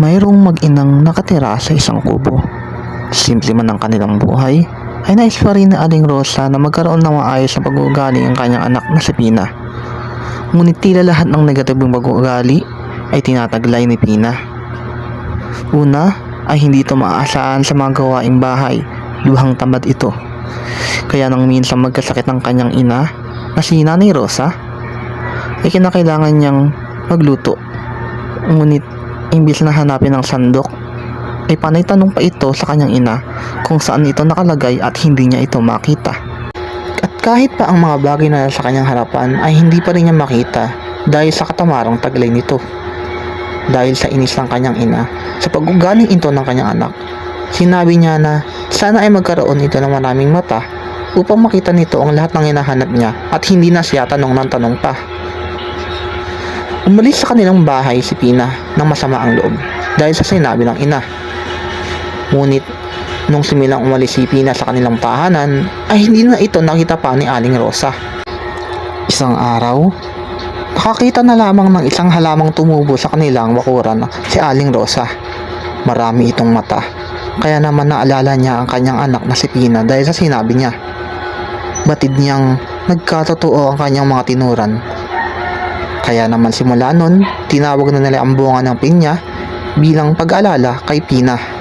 Mayroong mag-inang nakatira sa isang kubo. Simple man ang kanilang buhay, ay nais pa rin ni Aling Rosa na magkaroon ng maayos na pag-uugali ang kanyang anak na si Pina. Ngunit tila lahat ng negatibong pag-uugali ay tinataglay ni Pina. Una ay hindi ito maaasahan sa mga gawaing bahay, luhang tamad ito. Kaya nang minsan magkasakit ng kanyang ina na si Nanay Rosa, ay kinakailangan niyang magluto. Ngunit imbis na hanapin ng sandok, ay panay tanong pa ito sa kanyang ina kung saan ito nakalagay at hindi niya ito makita. At kahit pa ang mga bagay na nasa kanyang harapan ay hindi pa rin niya makita dahil sa katamarang taglay nito. Dahil sa inis ng kanyang ina sa pag-ugaling ito ng kanyang anak, sinabi niya na sana ay magkaroon ito ng maraming mata upang makita nito ang lahat ng hinahanap niya at hindi na siya tanong ng tanong pa. Umalis sa kanilang bahay si Pina ng masama ang loob dahil sa sinabi ng ina. Ngunit nung similang umalis si Pina sa kanilang tahanan ay hindi na ito nakita pa ni Aling Rosa. Isang araw, nakakita na lamang ng isang halamang tumubo sa kanilang bakuran si Aling Rosa. Marami itong mata. Kaya naman naalala niya ang kanyang anak na si Pina dahil sa sinabi niya. Batid niyang nagkatotoo ang kanyang mga tinuran. Kaya naman simula nun, tinawag na nila ang bunga ng pinya bilang pag-alala kay Pina.